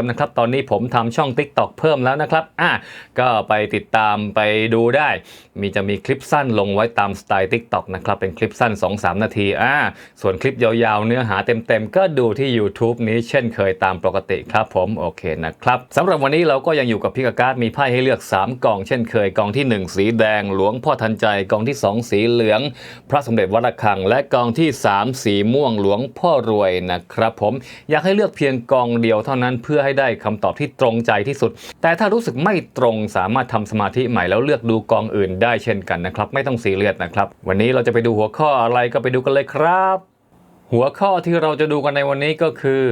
มนะครับ ตอนนี้ผมทำช่อง TikTok เพิ่มแล้วนะครับอะก็ไปติดตามไปดูได้ มีจะมีคลิปสั้นลงไว้ตามสไตล์ TikTok นะครับ เป็นคลิปสั้น 2-3 นาทีอ่าส่วนคลิปยาวๆ เนื้อหาเต็มๆ ก็ดูที่ YouTube นี้เช่นเคยตามปกติครับผม โอเคนะครับสำหรับวันนี้เราก็ยังอยู่กับพี่กบการ์ดมีไพ่ให้เลือก 3กล่องเช่นเคยกล่องที่ 1 สีแดง หลวงพ่อทันใจกล่องที่ 2 สีเหลือง พระสมเด็จวัดระฆัง และกล่องที่ 3 สีม่วงหลวงพ่อรวยนะครับผมอยากให้เลือกเพียงกล่องเดียวเท่านั้นเพื่อให้ได้คำตอบที่ตรงใจที่สุด แต่ถ้ารู้สึกไม่ตรงสามารถทำสมาธิใหม่แล้วเลือกดูกองอื่นได้เช่นกันนะครับ ไม่ต้องซีเรียสนะครับ วันนี้เราจะไปดูหัวข้ออะไรก็ไปดูกันเลยครับ หัวข้อที่เราจะดูกันในวันนี้ก็คือ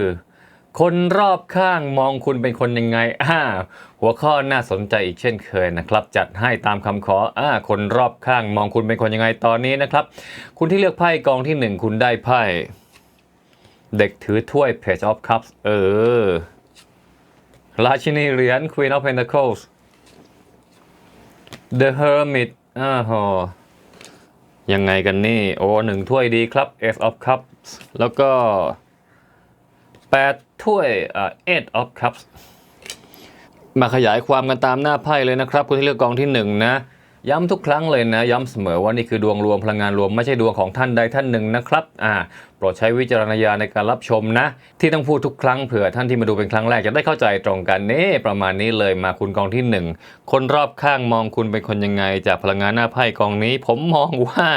คนรอบข้างมองคุณเป็นคนยังไงอ่าหัวข้อน่าสนใจอีกเช่นเคยนะครับ จัดให้ตามคำขออ่าคนรอบข้างมองคุณเป็นคนยังไงตอนนี้นะครับ คุณที่เลือกไพ่กองที่หนึ่งคุณได้ไพ่เด็กถือถ้วย Page of Cups เออ ราชินีเหรียญ Queen of Pentacles The Hermit อ้าหอยังไงกันนี่ โอ้หนึ่งถ้วยดีครับ Ace of Cups แล้วก็8ถ้วยอ่า Eight of Cups มาขยายความกันตามหน้าไพ่เลยนะครับ คุณที่เลือกกองที่1นะ ย้ำทุกครั้งเลยนะ ย้ำเสมอว่านี่คือดวงรวมพลังงานรวมไม่ใช่ดวงของท่านใดท่านหนึ่งนะครับอ่าโปรดใช้วิจารณญาณในการรับชมนะ ที่ต้องพูดทุกครั้งเผื่อท่านที่มาดูเป็นครั้งแรกจะได้เข้าใจตรงกันนี่ประมาณนี้เลยมาคุณกองที่หนึ่งคนรอบข้างมองคุณเป็นคนยังไง จากพลังงานหน้าไพ่กองนี้ ผมมองว่า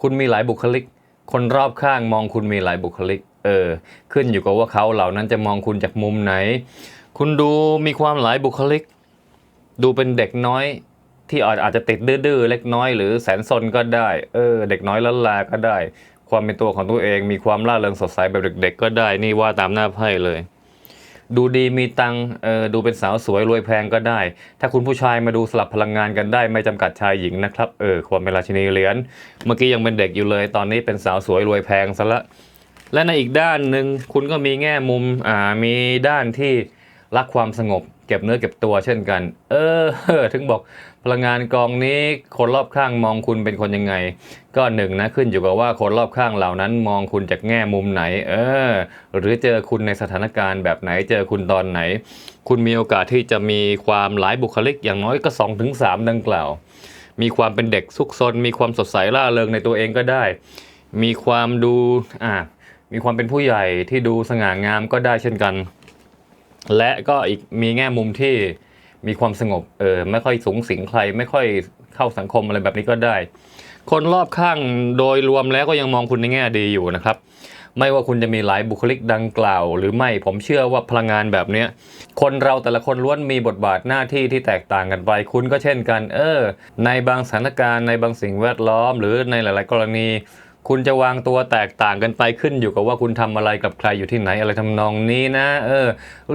คุณมีหลายบุคลิก คนรอบข้างมองคุณมีหลายบุคลิกเออขึ้นอยู่กับว่าเขาเหล่านั้นจะมองคุณจากมุมไหน คุณดูมีความหลายบุคลิก ดูเป็นเด็กน้อย ที่อาจจะติดดื้อเล็กน้อยหรือแสนซนก็ได้เออเด็กน้อยละลาก็ได้ ความเป็นตัวของตัวเอง มีความร่าเริงสดใสแบบเด็ก ๆ ก็ได้นี่ว่าตามหน้าไพ่เลย ดูดีมีตังเออดูเป็นสาวสวยรวยแพงก็ได้ ถ้าคุณผู้ชายมาดูสลับพลังงานกันได้ ไม่จำกัดชายหญิงนะครับเออความเป็นราชินีเหรียญเมื่อกี้ยังเป็นเด็กอยู่เลย ตอนนี้เป็นสาวสวยรวยแพงซะละและในอีกด้านหนึ่งคุณก็มีแง่มุมอ่ามีด้านที่รักความสงบ เก็บเนื้อเก็บตัวเช่นกัน เออ ถึงบอกพลังงานกองนี้คนรอบข้างมองคุณเป็นคนยังไง ก็หนึ่งนะขึ้นอยู่กับว่าคนรอบข้างเหล่านั้นมองคุณจากแง่มุมไหน เออ หรือเจอคุณในสถานการณ์แบบไหนเจอคุณตอนไหน คุณมีโอกาสที่จะมีความหลายบุคลิกอย่างน้อยก็2อถึงสดังกล่าว มีความเป็นเด็กซุกซนมีความสดใสร่าเริงในตัวเองก็ได้ มีความดูอ่ามีความเป็นผู้ใหญ่ที่ดูสง่างามก็ได้เช่นกัน และก็อีกมีแง่มุมที่มีความสงบเออไม่ค่อยสูงสิงใคร ไม่ค่อยเข้าสังคมอะไรแบบนี้ก็ได้ คนรอบข้างโดยรวมแล้วก็ยังมองคุณในแง่ดีอยู่นะครับ ไม่ว่าคุณจะมีหลายบุคลิกดังกล่าว หรือไม่ผมเชื่อว่าพลังงานแบบเนี้ยคนเราแต่ละคนล้วนมีบทบาทหน้าที่ที่แตกต่างกันไป คุณก็เช่นกัน เออ ในบางสถานการณ์ในบางสิ่งแวดล้อม หรือในหลาย ๆ กรณี คุณจะวางตัวแตกต่างกันไปขึ้นอยู่กับว่าคุณทำอะไรกับใครอยู่ที่ไหนอะไรทำนองนี้นะ เออ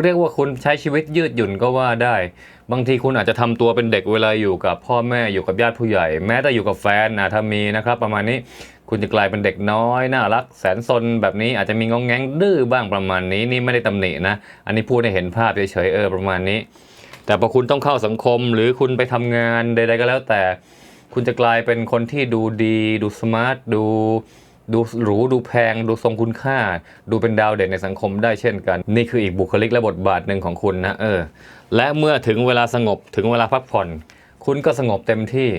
เรียกว่าคุณใช้ชีวิตยืดหยุ่นก็ว่าได้ บางทีคุณอาจจะทำตัวเป็นเด็กเวลาอยู่กับพ่อแม่อยู่กับญาติผู้ใหญ่ แม้แต่อยู่กับแฟนนะถ้ามีนะครับ ประมาณนี้คุณจะกลายเป็นเด็กน้อยน่ารัก แสนซนแบบนี้อาจจะมีงองแงงดื้อบ้างประมาณนี้นี่ไม่ได้ตำหนินะ อันนี้พูดให้เห็นภาพเฉยๆเออประมาณนี้ แต่พอคุณต้องเข้าสังคมหรือคุณไปทำงานใด ๆ ก็แล้วแต่ คุณจะกลายเป็นคนที่ดูดี ดูสมาร์ทดูดูหรูดูแพง ดูทรงคุณค่า ดูเป็นดาวเด่นในสังคมได้เช่นกัน นี่คืออีกบุคลิกและบทบาทหนึ่งของคุณนะเออและเมื่อถึงเวลาสงบถึงเวลาพักผ่อน คุณก็สงบเต็มที่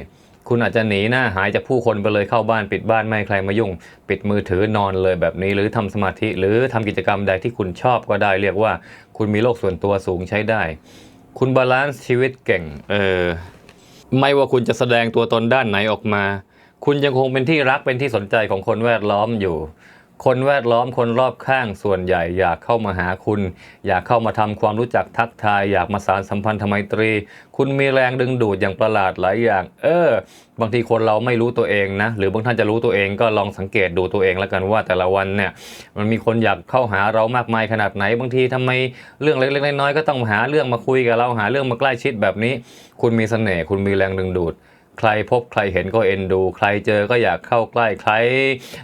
คุณอาจจะหนีหน้าหายจากผู้คนไปเลยเข้าบ้านปิดบ้านไม่ให้ใครมายุ่ง ปิดมือถือนอนเลยแบบนี้ หรือทำสมาธิ หรือทำกิจกรรมใดที่คุณชอบก็ได้ เรียกว่า คุณมีโลกส่วนตัวสูงใช้ได้ คุณบาลานซ์ชีวิตเก่งเออ ไม่ว่าคุณจะแสดงตัวตนด้านไหนออกมา คุณยังคงเป็นที่รักเป็นที่สนใจของคนแวดล้อมอยู่ คนแวดล้อมคนรอบข้างส่วนใหญ่อยากเข้ามาหาคุณ อยากเข้ามาทำความรู้จักทักทาย อยากมาสารสัมพันธไมตรี คุณมีแรงดึงดูดอย่างประหลาดหลายอย่าง เออ บางทีคนเราไม่รู้ตัวเองนะ หรือบางท่านจะรู้ตัวเองก็ลองสังเกตดูตัวเองแล้วกันว่าแต่ละวันเนี่ยมันมีคนอยากเข้าหาเรามากมายขนาดไหน บางทีทำไมเรื่องเล็กๆน้อยๆก็ต้องหาเรื่องมาคุยกับเราหาเรื่องมาใกล้ชิดแบบนี้ คุณมีเสน่ห์คุณมีแรงดึงดูด ใครพบใครเห็นก็เอ็นดู ใครเจอก็อยากเข้าใกล้ใคร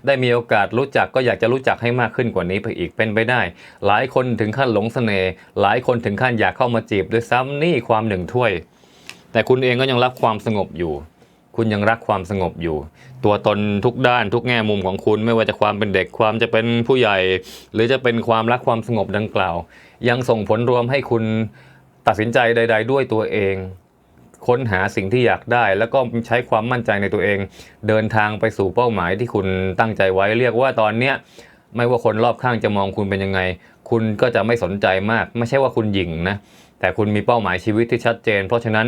ได้มีโอกาสรู้จักก็อยากจะรู้จักให้มากขึ้นกว่านี้ไปอีกเป็นไปได้ หลายคนถึงขั้นหลงเสน่ห์หลายคนถึงขั้นอยากเข้ามาจีบด้วยซ้ำนี่ความหนึ่งถ้วย แต่คุณเองก็ยังรักความสงบอยู่ คุณยังรักความสงบอยู่ ตัวตนทุกด้านทุกแง่มุมของคุณไม่ว่าจะความเป็นเด็กความจะเป็นผู้ใหญ่ หรือจะเป็นความรักความสงบดังกล่าว ยังส่งผลรวมให้คุณตัดสินใจใด ๆ ด้วยตัวเอง ค้นหาสิ่งที่อยากได้ แล้วก็ใช้ความมั่นใจในตัวเอง เดินทางไปสู่เป้าหมายที่คุณตั้งใจไว้ เรียกว่าตอนเนี้ยไม่ว่าคนรอบข้างจะมองคุณเป็นยังไง คุณก็จะไม่สนใจมาก ไม่ใช่ว่าคุณหยิ่งนะ แต่คุณมีเป้าหมายชีวิตที่ชัดเจน เพราะฉะนั้น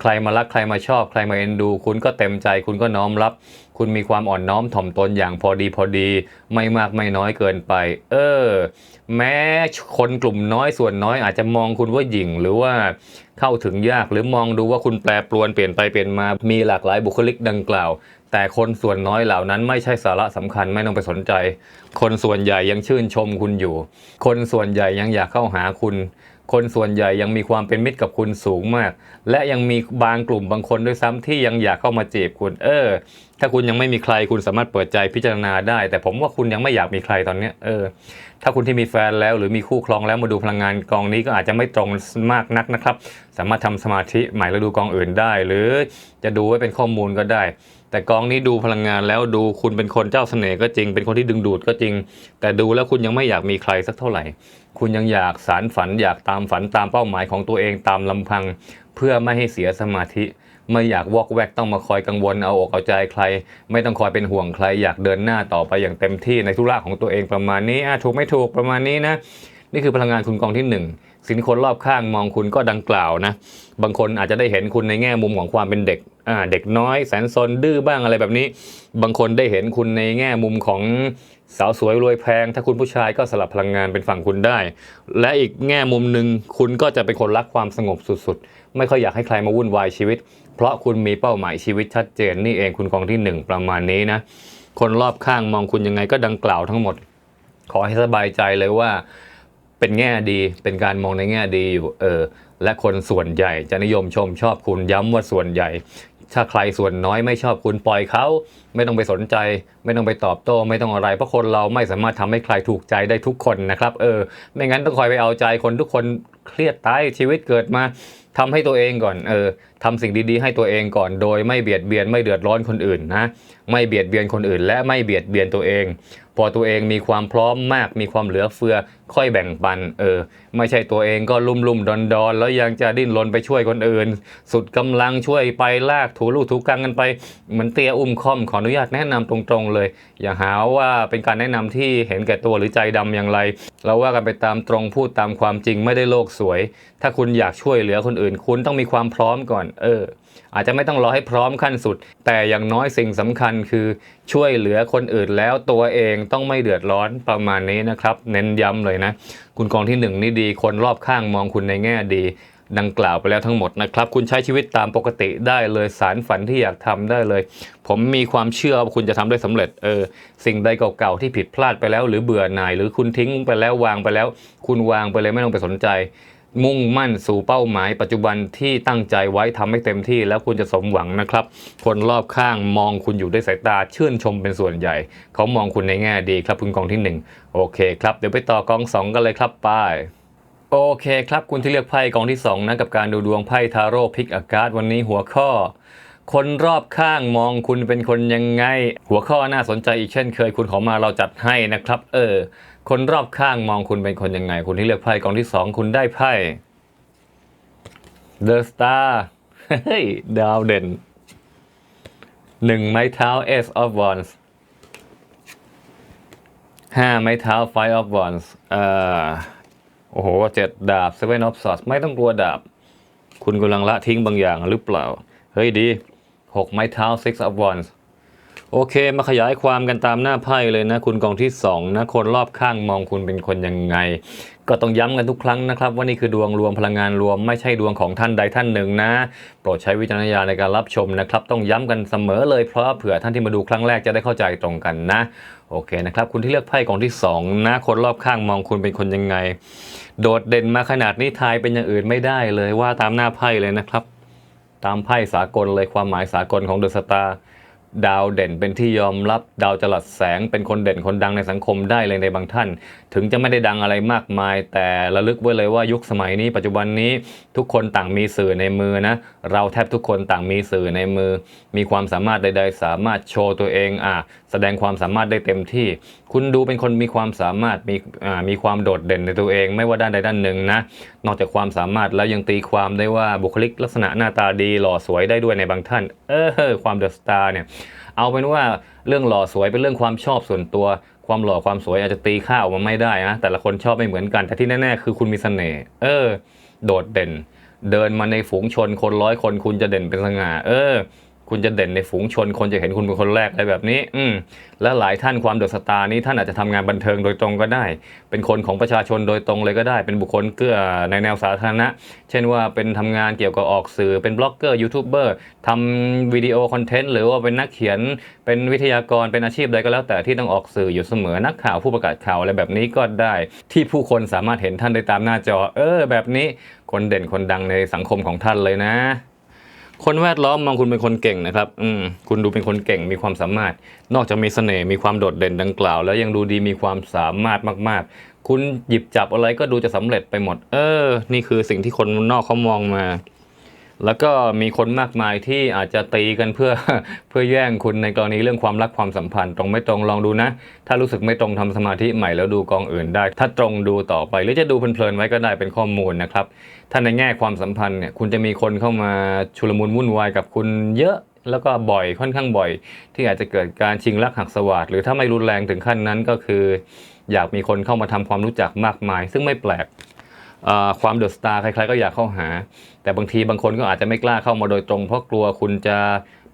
ใครมารักใครมาชอบใครมาเอ็นดู คุณก็เต็มใจ คุณก็น้อมรับ คุณมีความอ่อนน้อมถ่อมตนอย่างพอดีพอดี ไม่มากไม่น้อยเกินไป เออ แม้คนกลุ่มน้อยส่วนน้อยอาจจะมองคุณว่าหยิ่งหรือว่าเข้าถึงยากหรือมองดูว่าคุณแปรปรวนเปลี่ยนไปเปลี่ยนมามีหลากหลายบุคลิกดังกล่าว แต่คนส่วนน้อยเหล่านั้นไม่ใช่สาระสำคัญไม่ต้องไปสนใจ คนส่วนใหญ่ยังชื่นชมคุณอยู่ คนส่วนใหญ่ยังอยากเข้าหาคุณ คนส่วนใหญ่ยังมีความเป็นมิตรกับคุณสูงมาก และยังมีบางกลุ่มบางคนด้วยซ้ำที่ยังอยากเข้ามาจีบคุณ เออ ถ้าคุณยังไม่มีใครคุณสามารถเปิดใจพิจารณาได้ แต่ผมว่าคุณยังไม่อยากมีใครตอนเนี้ยเออ ถ้าคุณที่มีแฟนแล้วหรือมีคู่ครองแล้วมาดูพลังงานกองนี้ก็อาจจะไม่ตรงมากนักนะครับ สามารถทำสมาธิใหม่แล้วดูกองอื่นได้ หรือจะดูไว้เป็นข้อมูลก็ได้ แต่กองนี้ดูพลังงานแล้วดูคุณเป็นคนเจ้าเสน่ห์ก็จริง เป็นคนที่ดึงดูดก็จริง แต่ดูแล้วคุณยังไม่อยากมีใครสักเท่าไหร่ คุณยังอยากสารฝันอยากตามฝันตามเป้าหมายของตัวเองตามลำพัง เพื่อไม่ให้เสียสมาธิ ไม่อยากวอกแวกต้องมาคอยกังวลเอาอกเอาใจใคร ไม่ต้องคอยเป็นห่วงใคร อยากเดินหน้าต่อไปอย่างเต็มที่ในธุระของตัวเองประมาณนี้อะถูกไม่ถูกประมาณนี้นะนี่คือพลังงานคุณกองที่หนึ่ง สิ่งที่คนรอบข้างมองคุณก็ดังกล่าวนะ บางคนอาจจะได้เห็นคุณในแง่มุมของความเป็นเด็กเด็กน้อยแสนซนดื้อบ้างอะไรแบบนี้ บางคนได้เห็นคุณในแง่มุมของสาวสวยรวยแพง ถ้าคุณผู้ชายก็สลับพลังงานเป็นฝั่งคุณได้ และอีกแง่มุมหนึ่งคุณก็จะเป็นคนรักความสงบสุดๆ ไม่ค่อยอยากให้ใครมาวุ่นวายชีวิต เพราะคุณมีเป้าหมายชีวิตชัดเจนนี่เองคุณกองที่หนึ่งประมาณนี้นะ คนรอบข้างมองคุณยังไงก็ดังกล่าวทั้งหมด ขอให้สบายใจเลยว่า เป็นแง่ดี เป็นการมองในแง่ดีอยู่เออและคนส่วนใหญ่จะนิยมชมชอบคุณย้ำว่าส่วนใหญ่ ถ้าใครส่วนน้อยไม่ชอบคุณปล่อยเขา ไม่ต้องไปสนใจ ไม่ต้องไปตอบโต้ ไม่ต้องอะไรเพราะคนเราไม่สามารถทำให้ใครถูกใจได้ทุกคนนะครับ เออ ไม่งั้นต้องคอยไปเอาใจคนทุกคนเครียดตายชีวิตเกิดมาทำให้ตัวเองก่อน เออทำสิ่งดีๆ ให้ตัวเองก่อน โดยไม่เบียดเบียนไม่เดือดร้อนคนอื่นนะ ไม่เบียดเบียนคนอื่น และไม่เบียดเบียนตัวเอง พอตัวเองมีความพร้อมมาก มีความเหลือเฟือ ค่อยแบ่งปัน เออ ไม่ใช่ตัวเองก็ลุ่มลุ่มดอนดอนแล้วยังจะดิ้นรนไปช่วยคนอื่น สุดกำลังช่วยไปลากถูลูกถูกังกันไป เหมือนเตียอุ้มค่อมขออนุญาตแนะนำตรงๆเลย อย่าหาว่าเป็นการแนะนำที่เห็นแก่ตัวหรือใจดำอย่างไร เราว่ากันไปตามตรงพูดตามความจริงไม่ได้โลกสวย ถ้าคุณอยากช่วยเหลือคนอื่น คุณต้องมีความพร้อมก่อน เออ อาจจะไม่ต้องรอให้พร้อมขั้นสุด แต่อย่างน้อยสิ่งสำคัญคือช่วยเหลือคนอื่นแล้วตัวเองต้องไม่เดือดร้อนประมาณนี้นะครับ เน้นย้ำเลยนะ คุณกองที่หนึ่งนี่ดีคนรอบข้างมองคุณในแง่ดี ดังกล่าวไปแล้วทั้งหมดนะครับ คุณใช้ชีวิตตามปกติได้เลยสารฝันที่อยากทำได้เลย ผมมีความเชื่อว่าคุณจะทำได้สำเร็จเออสิ่งใดเก่าๆที่ผิดพลาดไปแล้ว หรือเบื่อหน่าย หรือคุณทิ้งไปแล้ววางไปแล้ว คุณวางไปเลยไม่ต้องไปสนใจ มุ่งมั่นสู่เป้าหมายปัจจุบันที่ตั้งใจไว้ทำให้เต็มที่แล้วคุณจะสมหวังนะครับ คนรอบข้างมองคุณอยู่ด้วยสายตาชื่นชมเป็นส่วนใหญ่ เขามองคุณในแง่ดีครับคุณกองที่หนึ่งโอเคครับ เดี๋ยวไปต่อกองสองกันเลยครับป้ายโอเคครับคุณที่เลือกไพ่กองที่2นะกับการดูดวงไพ่ทาโร่พิกอากาศวันนี้หัวข้อ คนรอบข้างมองคุณเป็นคนยังไง หัวข้อน่าสนใจอีกเช่นเคยคุณขอมาเราจัดให้นะครับ เออ คนรอบข้างมองคุณเป็นคนยังไง คุณที่เลือกไพ่กองที่2คุณได้ไพ่ The Star เฮ้ยดาวเด่นหนึ่งไม้เท้า Ace of Wands ห้าไม้เท้า Five of Wands เอ่อโอ้โหเจ็ดดาบ Seven of Swords ไม่ต้องกลัวดาบ คุณกำลังละทิ้งบางอย่างหรือเปล่า เฮ้ยดี หกไม้เท้า Six of Wands โอเค มาขยายความกันตามหน้าไพ่เลยนะ คุณกองที่ 2 นะ คนรอบข้างมองคุณเป็นคนยังไง ก็ต้องย้ำกันทุกครั้งนะครับ ว่านี่คือดวงรวมพลังงานรวมไม่ใช่ดวงของท่านใดท่านหนึ่งนะ โปรดใช้วิจารณญาณในการรับชมนะครับ ต้องย้ำกันเสมอเลยเพราะเผื่อท่านที่มาดูครั้งแรกจะได้เข้าใจตรงกันนะ โอเคนะครับ คุณที่เลือกไพ่กองที่สองนะ คนรอบข้างมองคุณเป็นคนยังไง โดดเด่นมาขนาดนี้ทายเป็นอย่างอื่นไม่ได้เลยว่าตามหน้าไพ่เลยนะครับ ตามไพ่สากลเลยความหมายสากลของเดอะสตาร์ดาวเด่นเป็นที่ยอมรับดาวจลัดแสงเป็นคนเด่นคนดังในสังคมได้เลยในบางท่าน ถึงจะไม่ได้ดังอะไรมากมาย แต่ระลึกไว้เลยว่ายุคสมัยนี้ปัจจุบันนี้ทุกคนต่างมีสื่อในมือนะ เราแทบทุกคนต่างมีสื่อในมือ มีความสามารถใด ๆ สามารถโชว์ตัวเองอะแสดงความสามารถได้เต็มที่คุณดูเป็นคนมีความสามารถมีมีความโดดเด่นในตัวเอง ไม่ว่าด้านใดด้านหนึ่งนะนอกจากความสามารถแล้วยังตีความได้ว่าบุคลิกลักษณะหน้าตาดีหล่อสวยได้ด้วยในบางท่าน เออความเดอะสตาร์เนี่ยเอาเป็นว่าเรื่องหล่อสวยเป็นเรื่องความชอบส่วนตัว ความหล่อความสวยอาจจะตีค่าออกมาไม่ได้นะแต่ละคนชอบไม่เหมือนกัน แต่ที่แน่ๆคือคุณมีเสน่ห์เออ โดดเด่น เดินมาในฝูงชนคนร้อยคนคุณจะเด่นเป็นสง่าเออ คุณจะเด่นในฝูงชน คนจะเห็นคุณเป็นคนแรกอะไรแบบนี้ อืมและหลายท่านความเดอะสตาร์นี้ท่านอาจจะทำงานบันเทิงโดยตรงก็ได้ เป็นคนของประชาชนโดยตรงเลยก็ได้ เป็นบุคคลเกื้อในแนวสาธารณะ เช่นว่าเป็นทำงานเกี่ยวกับออกสื่อ เป็นบล็อกเกอร์ยูทูบเบอร์ทำวิดีโอคอนเทนต์หรือว่าเป็นนักเขียน เป็นวิทยากร เป็นอาชีพใดก็แล้ว แต่ที่ต้องออกสื่ออยู่เสมอ นักข่าวผู้ประกาศข่าวอะไรแบบนี้ก็ได้ ที่ผู้คนสามารถเห็นท่านได้ตามหน้าจอ เออ แบบนี้ คนเด่นคนดังในสังคมของท่านเลยนะ คนแวดล้อมมองคุณเป็นคนเก่งนะครับ อืม คุณดูเป็นคนเก่งมีความสามารถ นอกจากมีเสน่ห์มีความโดดเด่นดังกล่าว แล้วยังดูดีมีความสามารถมาก ๆ คุณหยิบจับอะไรก็ดูจะสำเร็จไปหมด เออ นี่คือสิ่งที่คนนอกเขามองมา แล้วก็มีคนมากมายที่อาจจะตีกันเพื่อเพื่อแย่งคุณในกรณีเรื่องความรักความสัมพันธ์ ตรงไม่ตรงลองดูนะ ถ้ารู้สึกไม่ตรงทำสมาธิใหม่แล้วดูกองอื่นได้ ถ้าตรงดูต่อไป หรือจะดูเพลินๆไว้ก็ได้เป็นข้อมูลนะครับ ถ้าในแง่ความสัมพันธ์เนี่ยคุณจะมีคนเข้ามาชุลมุนวุ่นวายกับคุณเยอะแล้วก็บ่อยค่อนข้างบ่อย ที่อาจจะเกิดการชิงรักหักสวาดหรือถ้าไม่รุนแรงถึงขั้นนั้นก็คือ อยากมีคนเข้ามาทำความรู้จักมากมาย ซึ่งไม่แปลกความเดอะสตาร์ใครๆก็อยากเข้าหา แต่บางทีบางคนก็อาจจะไม่กล้าเข้ามาโดยตรง เพราะกลัวคุณจะ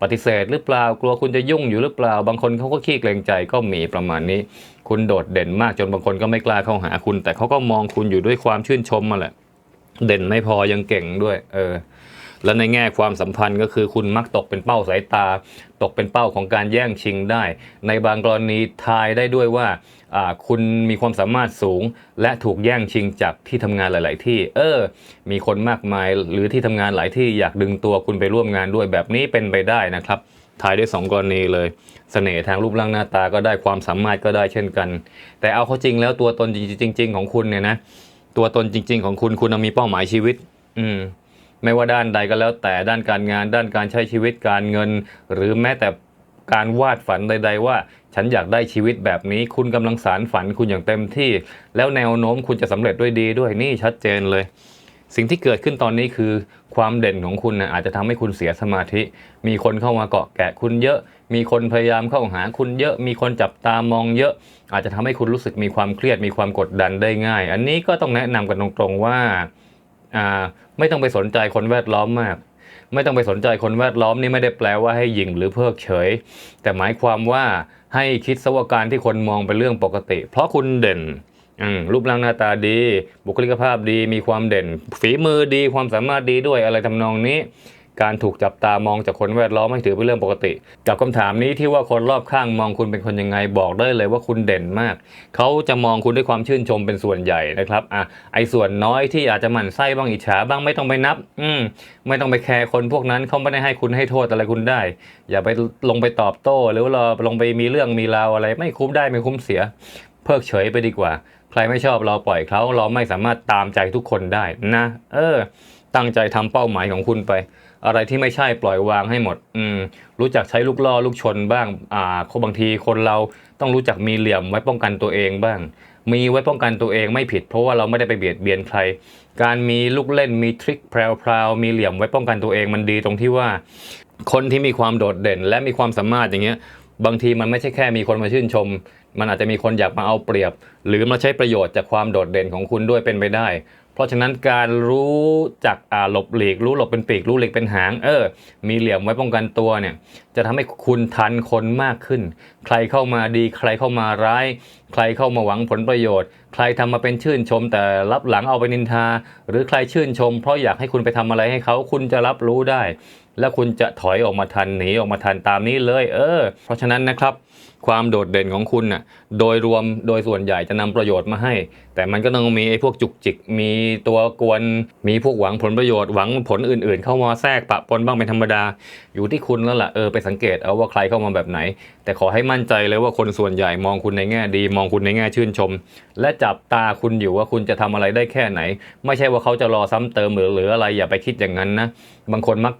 ปฏิเสธหรือเปล่า กลัวคุณจะยุ่งอยู่หรือเปล่า บางคนเขาก็ขี้เกรงใจก็มีประมาณนี้ คุณโดดเด่นมากจนบางคนก็ไม่กล้าเข้าหาคุณ แต่เขาก็มองคุณอยู่ด้วยความชื่นชมมาแหละ เด่นไม่พอยังเก่งด้วย เออ แล้วในแง่ความสัมพันธ์ก็คือคุณมักตกเป็นเป้าสายตา ตกเป็นเป้าของการแย่งชิงได้ ในบางกรณีทายได้ด้วยว่าคุณมีความสามารถสูง และถูกแย่งชิงจากที่ทำงานหลาย ๆ ที่ เออ มีคนมากมายหรือที่ทำงานหลายที่อยากดึงตัวคุณไปร่วมงานด้วยแบบนี้เป็นไปได้นะครับทายได้สองกรณีเลยเสน่ห์ทางรูปร่างหน้าตาก็ได้ความสามารถก็ได้เช่นกัน แต่เอาเข้าจริงแล้วตัวตนจริง ๆ ของคุณเนี่ยนะตัวตนจริง ๆ ของคุณคุณมีเป้าหมายชีวิต อืม ไม่ว่าด้านใดก็แล้วแต่ด้านการงานด้านการใช้ชีวิตการเงิน หรือแม้แต่การวาดฝันใด ๆ ว่า ฉันอยากได้ชีวิตแบบนี้ คุณกำลังสารฝันคุณอย่างเต็มที่ แล้วแนวโน้มคุณจะสำเร็จด้วยดีด้วยนี่ชัดเจนเลย สิ่งที่เกิดขึ้นตอนนี้คือความเด่นของคุณนะอาจจะทำให้คุณเสียสมาธิ มีคนเข้ามาเกาะแกะคุณเยอะ มีคนพยายามเข้าหาคุณเยอะ มีคนจับตามองเยอะ อาจจะทำให้คุณรู้สึกมีความเครียดมีความกดดันได้ง่าย อันนี้ก็ต้องแนะนำกันตรงๆว่า อ่าไม่ต้องไปสนใจคนแวดล้อมมาก ไม่ต้องไปสนใจคนแวดล้อมนี่ไม่ได้แปลว่าให้หยิ่งหรือเพิกเฉย แต่หมายความว่าให้คิดสวาการที่คนมองเป็นเรื่องปกติ เพราะคุณเด่นรูปร่างหน้าตาดี บุคลิกภาพดี มีความเด่น ฝีมือดี ความสามารถดีด้วยอะไรทำนองนี้ การถูกจับตามองจากคนแวดล้อมไม่ถือเป็นเรื่องปกติ กับคำถามนี้ที่ว่าคนรอบข้างมองคุณเป็นคนยังไงบอกได้เลยว่าคุณเด่นมาก เขาจะมองคุณด้วยความชื่นชมเป็นส่วนใหญ่นะครับอะไอ้ส่วนน้อยที่อาจจะหมั่นไส้บ้างอิจฉาบ้างไม่ต้องไปนับ อืมไม่ต้องไปแคร์คนพวกนั้นเขาไม่ได้ให้คุณให้โทษอะไรคุณได้ อย่าไปลงไปตอบโต้ หรือว่าเราลงไปมีเรื่องมีราวอะไร ไม่คุ้มได้ไม่คุ้มเสีย เพิกเฉยไปดีกว่า ใครไม่ชอบเราปล่อยเขาเราไม่สามารถตามใจทุกคนได้นะ เออ ตั้งใจทำเป้าหมายของคุณไป อะไรที่ไม่ใช่ปล่อยวางให้หมด อืม รู้จักใช้ลูกล่อลูกชนบ้าง อ่าบางทีคนเราต้องรู้จักมีเหลี่ยมไว้ป้องกันตัวเองบ้าง มีไว้ป้องกันตัวเองไม่ผิด เพราะว่าเราไม่ได้ไปเบียดเบียนใคร การมีลูกเล่นมีทริคแพรวๆมีเหลี่ยมไว้ป้องกันตัวเองมันดีตรงที่ว่า คนที่มีความโดดเด่น และมีความสามารถอย่างเงี้ยบางทีมันไม่ใช่แค่มีคนมาชื่นชม มันอาจจะมีคนอยากมาเอาเปรียบ หรือมาใช้ประโยชน์จากความโดดเด่นของคุณด้วยเป็นไปได้ เพราะฉะนั้นการรู้จักหลบหลีกรู้หลบเป็นปีกรู้หลีกเป็นหาง เออ มีเหลี่ยมไว้ป้องกันตัวเนี่ย จะทำให้คุณทันคนมากขึ้น ใครเข้ามาดี ใครเข้ามาร้าย ใครเข้ามาหวังผลประโยชน์ ใครทำมาเป็นชื่นชม แต่รับหลังเอาไปนินทา หรือใครชื่นชม เพราะอยากให้คุณไปทำอะไรให้เขาคุณจะรับรู้ได้ แล้วคุณจะถอยออกมาทันหนีออกมาทันตามนี้เลย เออ เพราะฉะนั้นนะครับ ความโดดเด่นของคุณน่ะโดยรวมโดยส่วนใหญ่จะนำประโยชน์มาให้ แต่มันก็ต้องมีไอ้พวกจุกจิก มีตัวกวน มีพวกหวังผลประโยชน์หวังผลอื่น ๆ เข้ามาแทรกปะปนบ้างเป็นธรรมดา อยู่ที่คุณแล้วล่ะเออไปสังเกตเอาว่าใครเข้ามาแบบไหน แต่ขอให้มั่นใจเลยว่าคนส่วนใหญ่มองคุณในแง่ดี มองคุณในแง่ชื่นชม และจับตาคุณอยู่ว่าคุณจะทำอะไรได้แค่ไหน ไม่ใช่ว่าเขาจะรอซ้ำเติมหรือหรืออะไรอย่าไปคิดอย่างนั้นนะบางคนมัก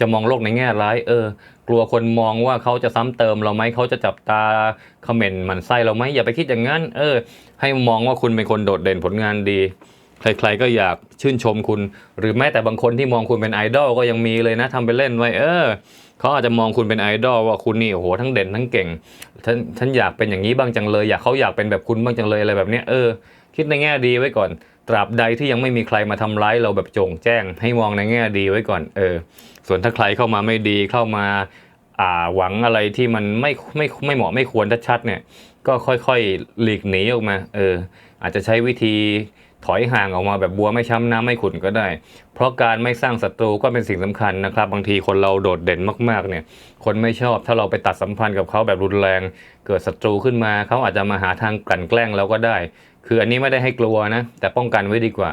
จะมองโลกในแง่ร้าย เออ กลัวคนมองว่าเขาจะซ้ำเติมเราไหมเขาจะจับตาคอมเมนต์มันไส้เราไหมอย่าไปคิดอย่างนั้น เออ ให้มองว่าคุณเป็นคนโดดเด่นผลงานดี ใครๆก็อยากชื่นชมคุณ หรือแม้แต่บางคนที่มองคุณเป็นไอดอลก็ยังมีเลยนะทำไปเล่นไว้เออเขาอาจจะมองคุณเป็นไอดอลว่าคุณนี่โอ้โหทั้งเด่นทั้งเก่งฉันฉันอยากเป็นอย่างนี้บ้างจังเลย อยากเขาอยากเป็นแบบคุณบ้างจังเลยอะไรแบบเนี้ยเออ คิดในแง่ดีไว้ก่อนตราบใดที่ยังไม่มีใครมาทำร้ายเราแบบโจงแจ้ง ให้มองในแง่ดีไว้ก่อน เออ ส่วนถ้าใครเข้ามาไม่ดีเข้ามาอ่าหวังอะไรที่มันไม่ไม่ไม่เหมาะไม่ควรชัดๆเนี่ยก็ค่อยๆหลีกหนีออกมาเอออาจจะใช้วิธีถอยห่างออกมาแบบบัวไม่ช้ำน้ำไม่ขุ่นก็ได้ เพราะการไม่สร้างศัตรูก็เป็นสิ่งสำคัญนะครับ บางทีคนเราโดดเด่นมากๆเนี่ย คนไม่ชอบถ้าเราไปตัดสัมพันธ์กับเขาแบบรุนแรง เกิดศัตรูขึ้นมาเขาอาจจะมาหาทางกลั่นแกล้งเราก็ได้ คืออันนี้ไม่ได้ให้กลัวนะ แต่ป้องกันไว้ดีกว่า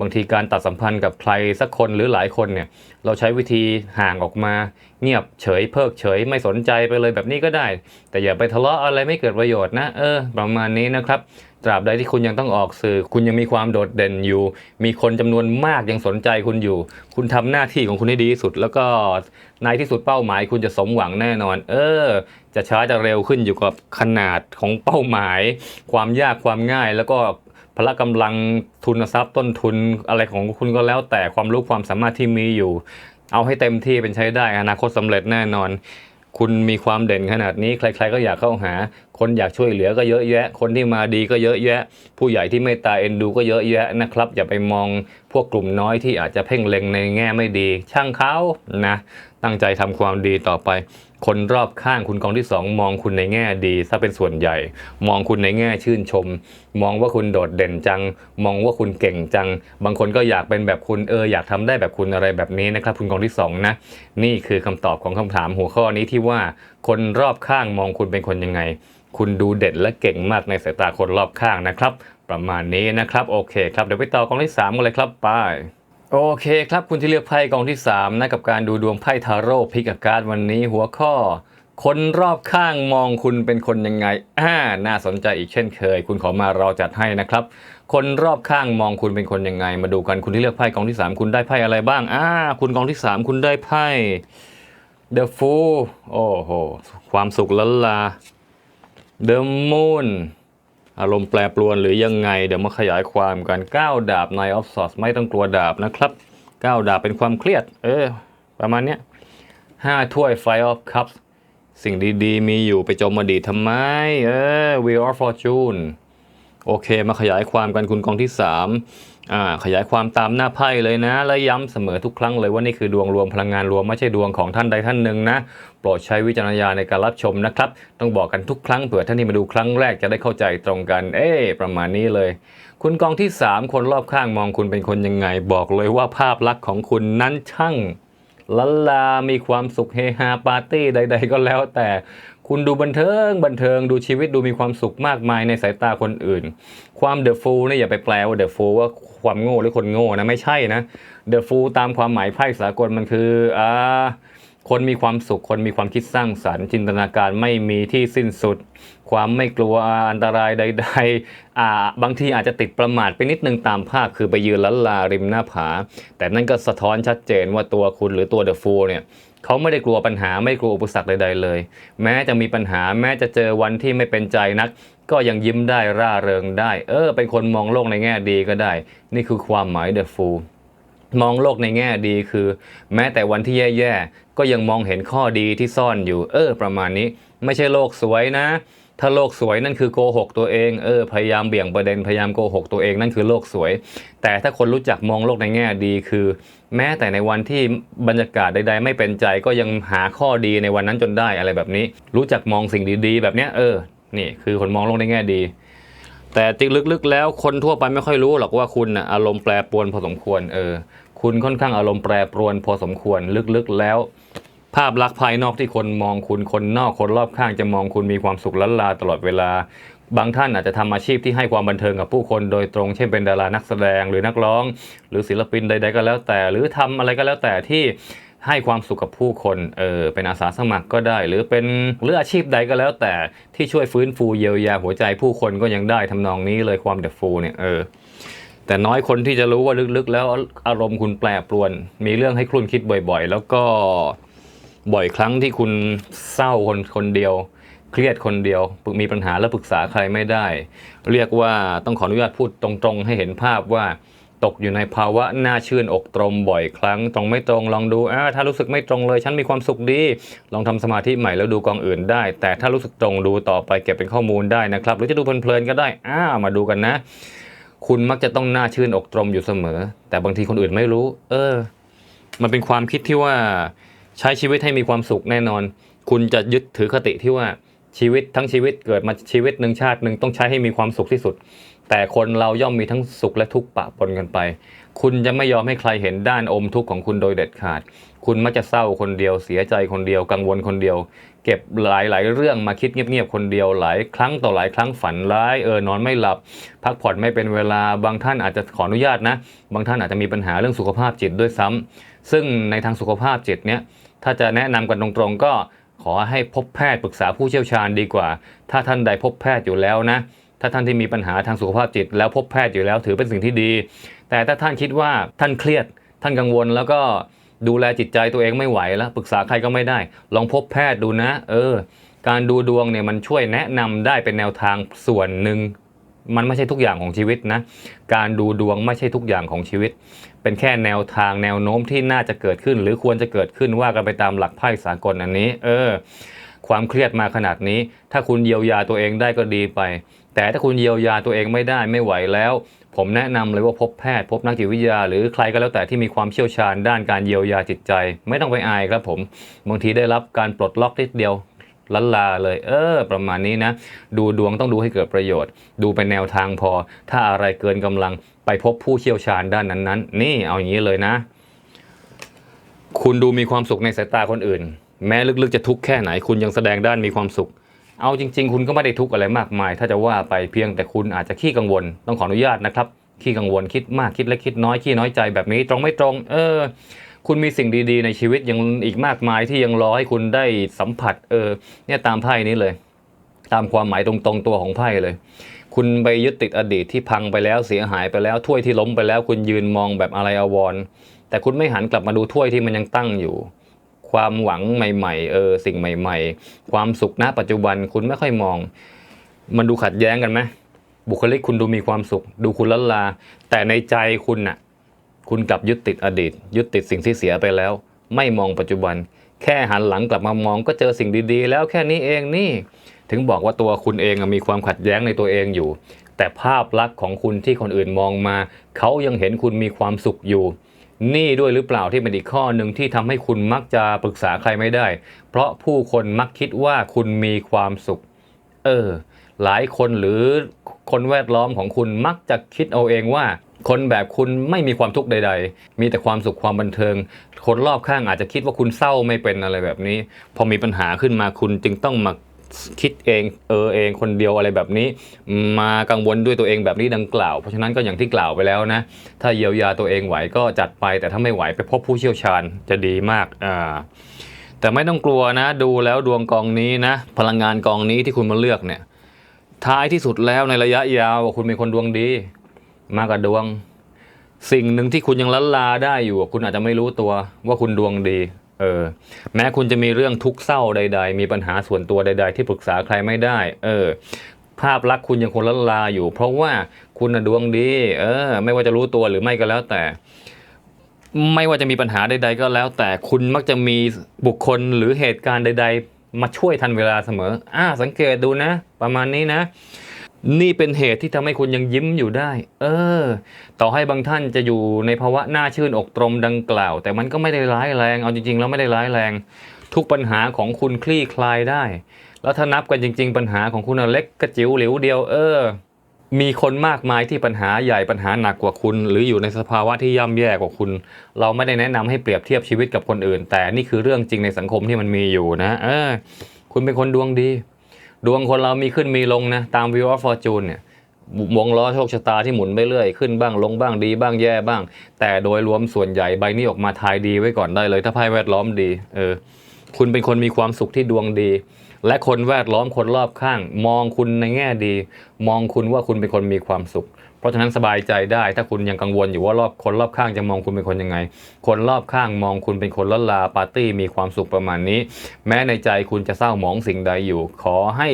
บางทีการตัดสัมพันธ์กับใครสักคนหรือหลายคนเนี่ย เราใช้วิธีห่างออกมา เงียบเฉยเพิกเฉยไม่สนใจไปเลยแบบนี้ก็ได้ แต่อย่าไปทะเลาะอะไรไม่เกิดประโยชน์นะเออ ประมาณนี้นะครับ ตราบใดที่คุณยังต้องออกสื่อ คุณยังมีความโดดเด่นอยู่ มีคนจำนวนมากยังสนใจคุณอยู่ คุณทำหน้าที่ของคุณให้ดีที่สุด แล้วก็ในที่สุดเป้าหมาย คุณจะสมหวังแน่นอน เออ จะช้าจะเร็วขึ้นอยู่กับขนาดของเป้าหมาย ความยากความง่ายแล้วก็ พละกำลังทุนทรัพย์ต้นทุนอะไรของคุณก็แล้ว แต่ความรู้ความสามารถที่มีอยู่ เอาให้เต็มที่เป็นใช้ได้อนาคตสำเร็จแน่นอน คุณมีความเด่นขนาดนี้ ใคร ๆ ก็อยากเข้าหา คนอยากช่วยเหลือก็เยอะแยะ คนที่มาดีก็เยอะแยะ ผู้ใหญ่ที่เมตตาเอ็นดูก็เยอะแยะนะครับ อย่าไปมองพวกกลุ่มน้อยที่อาจจะเพ่งเล็งในแง่ไม่ดี ช่างเขานะ ตั้งใจทำความดีต่อไป คนรอบข้างคุณกองที่สองมองคุณในแง่ดีซะเป็นส่วนใหญ่ มองคุณในแง่ชื่นชม มองว่าคุณโดดเด่นจัง มองว่าคุณเก่งจัง บางคนก็อยากเป็นแบบคุณเอออยากทำได้แบบคุณอะไรแบบนี้นะครับคุณกองที่สองนะนี่คือคำตอบของคำถามหัวข้อนี้ที่ว่า คนรอบข้างมองคุณเป็นคนยังไง คุณดูเด่นและเก่งมากในสายตาคนรอบข้างนะครับ ประมาณนี้นะครับโอเคครับเดี๋ยวไปต่อกองที่สามกันเลยครับไป โอเคครับคุณที่เลือกไพ่กองที่3นะกับการดูดวงไพ่ทาโร่พิกอาการ์ดวันนี้หัวข้อ คนรอบข้างมองคุณเป็นคนยังไงอ่าน่าสนใจอีกเช่นเคย คุณขอมาเราจัดให้นะครับ คนรอบข้างมองคุณเป็นคนยังไง มาดูกันคุณที่เลือกไพ่กองที่ 3 คุณได้ไพ่อะไรบ้างอ่าคุณกองที่ 3 คุณได้ไพ่ The Fool โอ้โหความสุขล้นลา The Moon อารมณ์แปรปรวนหรือยังไง เดี๋ยวมาขยายความกัน9ดาบในออฟซอร์สไม่ต้องกลัวดาบนะครับ 9 ดาบเป็นความเครียด เออ ประมาณเนี้ย5ถ้วย f i ออฟคัพสิ่งดีๆ มีอยู่ไปจมอดีตทำไม เออ Wheel of Fortune โอเค มาขยายความกันคุณกองที่ 3 อ่าขยายความตามหน้าไพ่เลยนะ และย้ำเสมอทุกครั้งเลยว่านี่คือดวงรวมพลังงานรวมไม่ใช่ดวงของท่านใดท่านหนึ่งนะ โปรดใช้วิจารณญาณในการรับชมนะครับ ต้องบอกกันทุกครั้งเผื่อท่านที่มาดูครั้งแรกจะได้เข้าใจตรงกัน เอ๊ประมาณนี้เลย คุณกองที่ 3 คนรอบข้างมองคุณเป็นคนยังไง บอกเลยว่าภาพลักษณ์ของคุณนั้นช่างละลา มีความสุขเฮฮาปาร์ตี้ใด ๆ ก็แล้วแต่คุณดูบันเทิงบันเทิงดูชีวิตดูมีความสุขมากมายในสายตาคนอื่น ความเดอะฟูลนี่อย่าไปแปลว่าเดอะฟูลว่า ความโง่หรือคนโง่นะไม่ใช่นะเดอะฟูลตามความหมายไพ่สากลมันคืออ่าคนมีความสุข คนมีความคิดสร้างสรรค์จินตนาการไม่มีที่สิ้นสุด ความไม่กลัวอันตรายใดๆอ่าบางทีอาจจะติดประมาทไปนิดนึงตามภาพคือไปยืนลันลาริมหน้าผา แต่นั่นก็สะท้อนชัดเจนว่าตัวคุณหรือตัวเดอะฟูลเนี่ยเขาไม่ได้กลัวปัญหาไม่กลัวอุปสรรคใดๆเลย แม้จะมีปัญหาแม้จะเจอวันที่ไม่เป็นใจนัก ก็ยังยิ้มได้ร่าเริงได้ เออ เป็นคนมองโลกในแง่ดีก็ได้ นี่คือความหมายเดอะฟูลมองโลกในแง่ดีคือ แม้แต่วันที่แย่ๆ ก็ยังมองเห็นข้อดีที่ซ่อนอยู่ เออ ประมาณนี้ ไม่ใช่โลกสวยนะ ถ้าโลกสวยนั่นคือโกหกตัวเอง เออ พยายามเบี่ยงประเด็น พยายามโกหกตัวเองนั่นคือโลกสวย แต่ถ้าคนรู้จักมองโลกในแง่ดีคือ แม้แต่ในวันที่บรรยากาศใด ๆ ไม่เป็นใจก็ยังหาข้อดีในวันนั้นจนได้อะไรแบบนี้ รู้จักมองสิ่งดีๆ แบบเนี้ย เออ นี่คือคนมองโลกในแง่ดี แต่จริงลึกๆ แล้วคนทั่วไปไม่ค่อยรู้หรอกว่าคุณนะอารมณ์แปรปรวนพอสมควรเออคุณค่อนข้างอารมณ์แปรปรวนพอสมควรลึกๆแล้ว ภาพลักษณ์ภายนอกที่คนมองคุณคนนอกคนรอบข้างจะมองคุณมีความสุขล้นลาตลอดเวลา บางท่านอาจจะทำอาชีพที่ให้ความบันเทิงกับผู้คนโดยตรงเช่นเป็นดารานักแสดงหรือนักร้อง หรือศิลปินใด ๆ ก็แล้วแต่ หรือทำอะไรก็แล้วแต่ที่ ให้ความสุขกับผู้คน เออ เป็นอาสาสมัครก็ได้ หรือเป็นหรืออาชีพใดก็แล้ว แต่ที่ช่วยฟื้นฟูเยียวยาหัวใจผู้คนก็ยังได้ทำนองนี้เลยความเดฟูเนี่ยเออ แต่น้อยคนที่จะรู้ว่าลึกๆ แล้วอารมณ์คุณแปรปรวน มีเรื่องให้ครุ่นคิดบ่อยๆ แล้วก็บ่อยครั้งที่คุณเศร้าคนคนเดียว เครียดคนเดียว มีปัญหาแล้วปรึกษาใครไม่ได้ เรียกว่าต้องขออนุญาตพูดตรงๆ ให้เห็นภาพว่า ตกอยู่ในภาวะน่าชื่นอกตรมบ่อยครั้ง ตรงไม่ตรงลองดูอ่าถ้ารู้สึกไม่ตรงเลย ฉันมีความสุขดี ลองทำสมาธิใหม่แล้วดูกองอื่นได้ แต่ถ้ารู้สึกตรงดูต่อไปเก็บเป็นข้อมูลได้นะครับ หรือจะดูเพลินๆก็ได้อ่ามาดูกันนะ คุณมักจะต้องน่าชื่นอกตรมอยู่เสมอ แต่บางทีคนอื่นไม่รู้ เออ มันเป็นความคิดที่ว่าใช้ชีวิตให้มีความสุขแน่นอน คุณจะยึดถือคติที่ว่าชีวิตทั้งชีวิตเกิดมาชีวิตหนึ่งชาติหนึ่งต้องใช้ให้มีความสุขที่สุด แต่คนเราย่อมมีทั้งสุขและทุกข์ปะปนกันไป คุณจะไม่ยอมให้ใครเห็นด้านอมทุกข์ของคุณโดยเด็ดขาด คุณมักจะเศร้าคนเดียว เสียใจคนเดียว กังวลคนเดียว เก็บหลายๆ เรื่องมาคิดเงียบๆ คนเดียว หลายครั้งต่อหลายครั้งฝันร้าย เออนอนไม่หลับ พักผ่อนไม่เป็นเวลา บางท่านอาจจะขออนุญาตนะ บางท่านอาจจะมีปัญหาเรื่องสุขภาพจิตด้วยซ้ำซึ่งในทางสุขภาพจิตเนี้ย ถ้าจะแนะนำกันตรงๆ ก็ขอให้พบแพทย์ปรึกษาผู้เชี่ยวชาญดีกว่า ถ้าท่านใดพบแพทย์อยู่แล้วนะ ถ้าท่านที่มีปัญหาทางสุขภาพจิต แล้วพบแพทย์อยู่แล้วถือเป็นสิ่งที่ดี แต่ถ้าท่านคิดว่าท่านเครียด ท่านกังวลแล้วก็ดูแลจิตใจตัวเองไม่ไหวแล้วปรึกษาใครก็ไม่ได้ ลองพบแพทย์ดูนะ เออ การดูดวงเนี่ยมันช่วยแนะนำได้เป็นแนวทางส่วนหนึ่งมันไม่ใช่ทุกอย่างของชีวิตนะ การดูดวงไม่ใช่ทุกอย่างของชีวิต เป็นแค่แนวทางแนวโน้มที่น่าจะเกิดขึ้น หรือควรจะเกิดขึ้นว่ากันไปตามหลักไพ่สากลอันนี้ เออ ความเครียดมาขนาดนี้ ถ้าคุณเยียวยาตัวเองได้ก็ดีไป แต่ถ้าคุณเยียวยาตัวเองไม่ได้ไม่ไหวแล้ว ผมแนะนำเลยว่าพบแพทย์ พบนักจิตวิทยา หรือใครก็แล้วแต่ที่มีความเชี่ยวชาญด้านการเยียวยาจิตใจ ไม่ต้องไปอายครับผมบางทีได้รับการปลดล็อกนิดเดียวลันลาเลย เออ ประมาณนี้นะ ดูดวงต้องดูให้เกิดประโยชน์ ดูเป็นแนวทางพอ ถ้าอะไรเกินกำลังไปพบผู้เชี่ยวชาญด้านนั้นๆ นี่เอาอย่างนี้เลยนะ คุณดูมีความสุขในสายตาคนอื่น แม้ลึกๆจะทุกข์แค่ไหนคุณยังแสดงด้านมีความสุข เอาจริง ๆ คุณก็ไม่ได้ทุกข์อะไรมากมาย ถ้าจะว่าไปเพียงแต่คุณอาจจะขี้กังวล ต้องขออนุญาตนะครับ ขี้กังวลคิดมากคิดเล็กคิดน้อยขี้น้อยใจแบบนี้ตรงไม่ตรง เออ คุณมีสิ่งดีๆ ในชีวิตยังอีกมากมายที่ยังรอให้คุณได้สัมผัส เออ เนี่ยตามไพ่นี้เลย ตามความหมายตรงๆตัวของไพ่เลย คุณไปยึดติดอดีตที่พังไปแล้วเสียหายไปแล้วถ้วยที่ล้มไปแล้ว คุณยืนมองแบบอะไรอาวรแต่คุณไม่หันกลับมาดูถ้วยที่มันยังตั้งอยู่ ความหวังใหม่ๆเออสิ่งใหม่ ๆ ความสุขณปัจจุบันคุณไม่ค่อยมอง มันดูขัดแย้งกันไหมบุคลิกคุณดูมีความสุข ดูคุณละลา แต่ในใจคุณน่ะ คุณกลับยึดติดอดีต ยึดติดสิ่งที่เสียไปแล้ว ไม่มองปัจจุบัน แค่หันหลังกลับมามองก็เจอสิ่งดีๆ แล้วแค่นี้เองนี่ ถึงบอกว่าตัวคุณเองมีความขัดแย้งในตัวเองอยู่ แต่ภาพลักษณ์ของคุณที่คนอื่นมองมา เขายังเห็นคุณมีความสุขอยู่ นี่ด้วยหรือเปล่าที่เป็นอีกข้อหนึ่งที่ทำให้คุณมักจะปรึกษาใครไม่ได้ เพราะผู้คนมักคิดว่าคุณมีความสุข เออ หลายคนหรือคนแวดล้อมของคุณมักจะคิดเอาเองว่า คนแบบคุณไม่มีความทุกข์ใด ๆ มีแต่ความสุขความบันเทิง คนรอบข้างอาจจะคิดว่าคุณเศร้าไม่เป็นอะไรแบบนี้ พอมีปัญหาขึ้นมาคุณจึงต้องมา คิดเองเออเองคนเดียวอะไรแบบนี้ มากังวลด้วยตัวเองแบบนี้ดังกล่าว เพราะฉะนั้นก็อย่างที่กล่าวไปแล้วนะ ถ้าเยียวยาตัวเองไหวก็จัดไป แต่ถ้าไม่ไหวไปพบผู้เชี่ยวชาญจะดีมากอ่าแต่ไม่ต้องกลัวนะ ดูแล้วดวงกองนี้นะ พลังงานกองนี้ที่คุณมาเลือกเนี่ยท้ายที่สุดแล้วในระยะยาวคุณเป็นคนดวงดี มากกว่าดวง สิ่งหนึ่งที่คุณยังละลาได้อยู่ คุณอาจจะไม่รู้ตัวว่าคุณดวงดี เออแม้คุณจะมีเรื่องทุกข์เศร้าใด ๆ มีปัญหาส่วนตัวใด ๆ ที่ปรึกษาใครไม่ได้ เออ ภาพลักษณ์คุณยังคงละลาอยู่ เพราะว่าคุณดวงดี เออ ไม่ว่าจะรู้ตัวหรือไม่ก็แล้วแต่ ไม่ว่าจะมีปัญหาใด ๆ ก็แล้ว แต่คุณมักจะมีบุคคลหรือเหตุการณ์ใด ๆ มาช่วยทันเวลาเสมอ อ่า สังเกตดูนะ ประมาณนี้นะ นี่เป็นเหตุที่ทำให้คุณยังยิ้มอยู่ได้ เออ ต่อให้บางท่านจะอยู่ในภาวะหน้าชื่นอกตรมดังกล่าว แต่มันก็ไม่ได้ร้ายแรง เอาจริงๆ แล้วไม่ได้ร้ายแรง ทุกปัญหาของคุณคลี่คลายได้ แล้วถ้านับกันจริง ๆ ปัญหาของคุณเล็กกระจิ๋วหลิวเดียว เออ มีคนมากมายที่ปัญหาใหญ่ปัญหาหนักกว่าคุณ หรืออยู่ในสภาวะที่ย่ำแย่กว่าคุณ เราไม่ได้แนะนำให้เปรียบเทียบชีวิตกับคนอื่น แต่นี่คือเรื่องจริงในสังคมที่มันมีอยู่นะ เออ คุณเป็นคนดวงดี ดวงคนเรามีขึ้นมีลงนะ ตามวิวออฟฟอร์จูนเนี่ยวงล้อโชคชะตาที่หมุนไปเรื่อย ขึ้นบ้างลงบ้างดีบ้างแย่บ้าง แต่โดยรวมส่วนใหญ่ใบนี้ออกมาทายดีไว้ก่อนได้เลย ถ้าไพ่แวดล้อมดี เออ คุณเป็นคนมีความสุขที่ดวงดี และคนแวดล้อมคนรอบข้าง มองคุณในแง่ดี มองคุณว่าคุณเป็นคนมีความสุข ราะฉะนั้นสบายใจได้ ถ้าคุณยังกังวลอยู่ว่ารอบคนรอบข้างจะมองคุณเป็นคนยังไง คนรอบข้างมองคุณเป็นคนละลาปาร์ตี้มีความสุขประมาณนี้ แม้ในใจคุณจะเศร้าหมองสิ่งใดอยู่ ขอให้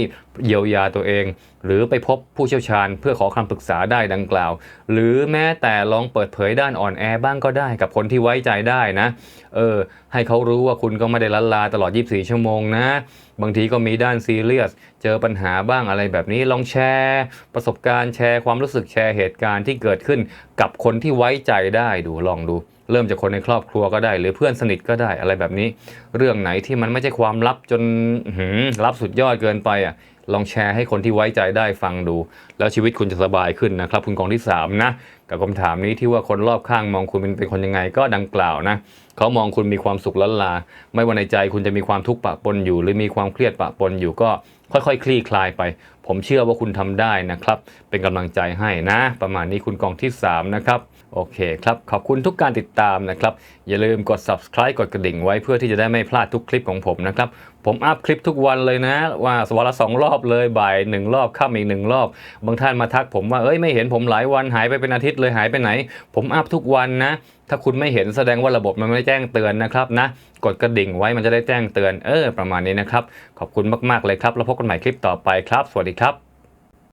เยียวยาตัวเอง หรือไปพบผู้เชี่ยวชาญเพื่อขอคำปรึกษาได้ดังกล่าว หรือแม้แต่ลองเปิดเผยด้านอ่อนแอบ้างก็ได้กับคนที่ไว้ใจได้นะ เออ ให้เขารู้ว่าคุณก็ไม่ได้ลันลาตลอด 24 ชั่วโมงนะ บางทีก็มีด้านซีเรียส เจอปัญหาบ้างอะไรแบบนี้ ลองแชร์ ประสบการณ์แชร์ความรู้สึกแชร์เหตุการณ์ที่เกิดขึ้น กับคนที่ไว้ใจได้ดูลองดู เริ่มจากคนในครอบครัวก็ได้ หรือเพื่อนสนิทก็ได้อะไรแบบนี้ เรื่องไหนที่มันไม่ใช่ความลับจนลับสุดยอดเกินไปอะลองแชร์ให้คนที่ไว้ใจได้ฟังดู แล้วชีวิตคุณจะสบายขึ้นนะครับ คุณกองที่ 3 นะ กับคำถามนี้ที่ว่าคนรอบข้างมองคุณเป็นเป็นคนยังไงก็ดังกล่าวนะ เขามองคุณมีความสุขล้นลา ไม่ว่าในใจคุณจะมีความทุกข์ปะปนอยู่ หรือมีความเครียดปะปนอยู่ก็ค่อยๆคลี่คลายไป ผมเชื่อว่าคุณทำได้นะครับ เป็นกำลังใจให้นะ ประมาณนี้คุณกองที่ 3 นะครับ โอเคครับ ขอบคุณทุกการติดตามนะครับ อย่าลืมกด subscribe กดกระดิ่งไว้เพื่อที่จะได้ไม่พลาดทุกคลิปของผมนะครับ ผมอัพคลิปทุกวันเลยนะ ว่าสวันละสองรอบเลยบ่ายหนึ่งรอบค่ำอีกหนึ่งรอบ บางท่านมาทักผมว่าเอ้ยไม่เห็นผมหลายวันหายไปเป็นอาทิตย์เลยหายไปไหน ผมอัพทุกวันนะ ถ้าคุณไม่เห็นแสดงว่าระบบมันไม่แจ้งเตือนนะครับนะกดกระดิ่งไว้มันจะได้แจ้งเตือนเออประมาณนี้นะครับขอบคุณมากๆเลยครับแล้วพบกันใหม่คลิปต่อไปครับ สวัสดีครับ